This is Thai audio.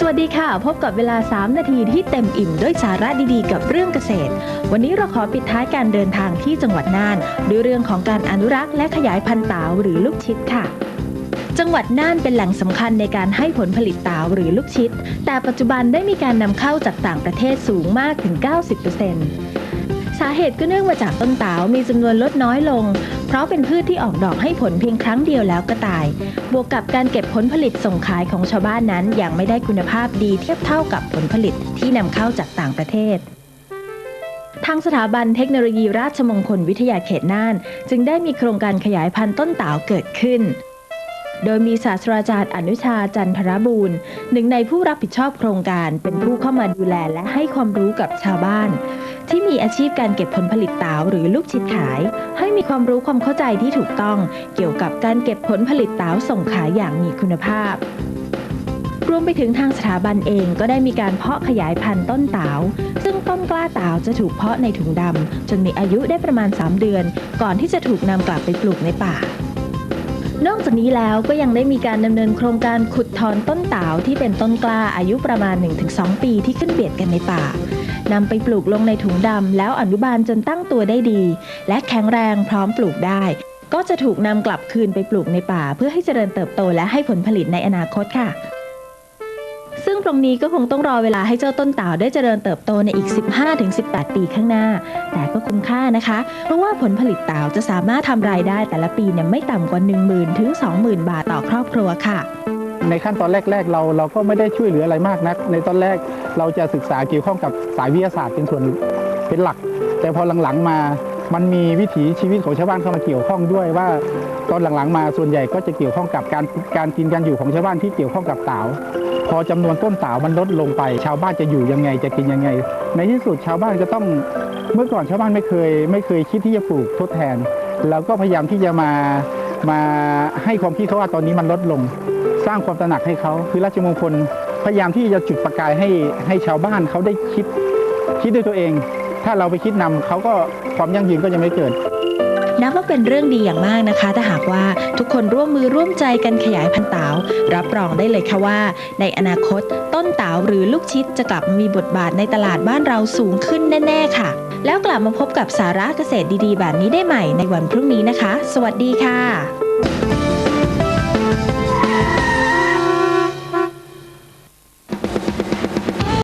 สวัสดีค่ะ พบกับเวลา 3 นาทีที่เต็มอิ่มด้วยสาระดีๆ กับเรื่องเกษตร วันนี้เราขอปิดท้ายการเดินทางที่จังหวัดน่าน ด้วยเรื่องของการอนุรักษ์และขยายพันธุ์ต๋าหรือลูกชิดค่ะจังหวัดน่านเป็นแหล่งสำคัญในการให้ผลผลิตต๋าหรือลูกชิด แต่ปัจจุบันได้มีการนำเข้าจากต่างประเทศสูงมากถึง 90% สาเหตุก็เนื่องมาจากต้นเต๋ามีจำนวนลดน้อยลง เพราะเป็นพืชที่ออกดอกให้ผลเพียงครั้งเดียวแล้วก็ตาย บวกกับการเก็บผลผลิตส่งขายของชาวบ้านนั้นยังไม่ได้คุณภาพดีเทียบเท่ากับผลผลิตที่นำเข้าจากต่างประเทศทางสถาบันเทคโนโลยีราชมงคลวิทยาเขตน่าน จึงได้มีโครงการขยายพันธุ์ต้นเต๋าเกิดขึ้น โดยมีศาสตราจารย์อนุชาจันทรบูรณ์หนึ่งในผู้รับผิดชอบโครงการเป็นผู้เข้ามาดูแลและให้ความรู้กับชาวบ้าน ที่มีอาชีพการเก็บผลผลิตเต๋าหรือลูกชิดขาย ให้มีความรู้ความเข้าใจที่ถูกต้องเกี่ยวกับการเก็บผลผลิตเต๋าส่งขายอย่างมีคุณภาพ รวมไปถึงทางสถาบันเองก็ได้มีการเพาะขยายพันธุ์ต้นเต๋าซึ่งต้นกล้าเต๋าจะถูกเพาะในถุงดำจนมีอายุได้ประมาณ 3 เดือน ก่อนที่จะถูกนำกลับไปปลูกในป่านอกจากนี้แล้วก็ยังได้มีการดำเนินโครงการขุดถอนต้นเต๋าที่เป็นต้นกล้าอายุประมาณ 1-2 ปีที่ขึ้นเบียดกันในป่า นำไปปลูกลงในถุงดำแล้วอนุบาลจนตั้งตัวได้ดี และแข็งแรงพร้อมปลูกได้ ก็จะถูกนำกลับคืนไปปลูกในป่า เพื่อให้เจริญเติบโตและให้ผลผลิตในอนาคตค่ะ ซึ่งตรงนี้ก็คงต้องรอเวลาให้เจ้าต้นเต่าได้เจริญเติบโตในอีก 15-18 ปีข้างหน้า แต่ก็คุ้มค่านะคะ เพราะว่าผลผลิตเต่าจะสามารถทำรายได้แต่ละปีเนี่ยไม่ต่ำกว่า 10,000ถึง20,000 บาทต่อครอบครัวค่ะ ในขั้นตอนแรก ๆ เราเราก็ไม่ได้ช่วยเหลืออะไรมากนัก ในตอนแรกเราจะศึกษาเกี่ยวข้องกับสายวิทยาศาสตร์เป็นส่วนเป็นหลัก แต่พอหลังๆมามันมีวิถีชีวิตของชาวบ้านเข้ามาเกี่ยวข้องด้วยว่า ตอนหลังๆมาส่วนใหญ่ก็จะเกี่ยวข้องกับการการกินการอยู่ของชาวบ้านที่เกี่ยวข้องกับเต๋าพอจำนวนต้นเต๋ามันลดลงไป ชาวบ้านจะอยู่ยังไงจะกินยังไง ในที่สุดชาวบ้านก็ต้องเมื่อก่อนชาวบ้านไม่เคย ไม่เคยคิดที่จะปลูกทดแทนเราก็พยายามที่จะมามาให้ความคิดเขาว่าตอนนี้มันลดลง สร้างความตระหนักให้เขาคือราชมงคลพยายามที่จะจุดประกายให้ให้ชาวบ้านเขาได้คิด คิดด้วยตัวเอง ถ้าเราไปคิดนำเขาก็ความยั่งยืนก็จะไม่เกิดนับว่าเป็นเรื่องดีอย่างมากนะคะ ถ้าหากว่าทุกคนร่วมมือร่วมใจกันขยายพันธุ์เต๋ารับรองได้เลยค่ะว่า ในอนาคตต้นเต๋าหรือลูกชิดจะกลับมามีบทบาทในตลาดบ้านเราสูงขึ้นแน่ ๆ ค่ะ แล้วกลับมาพบกับสาระเกษตรดีๆ แบบนี้ได้ใหม่ในวันพรุ่งนี้นะคะ สวัสดีค่ะ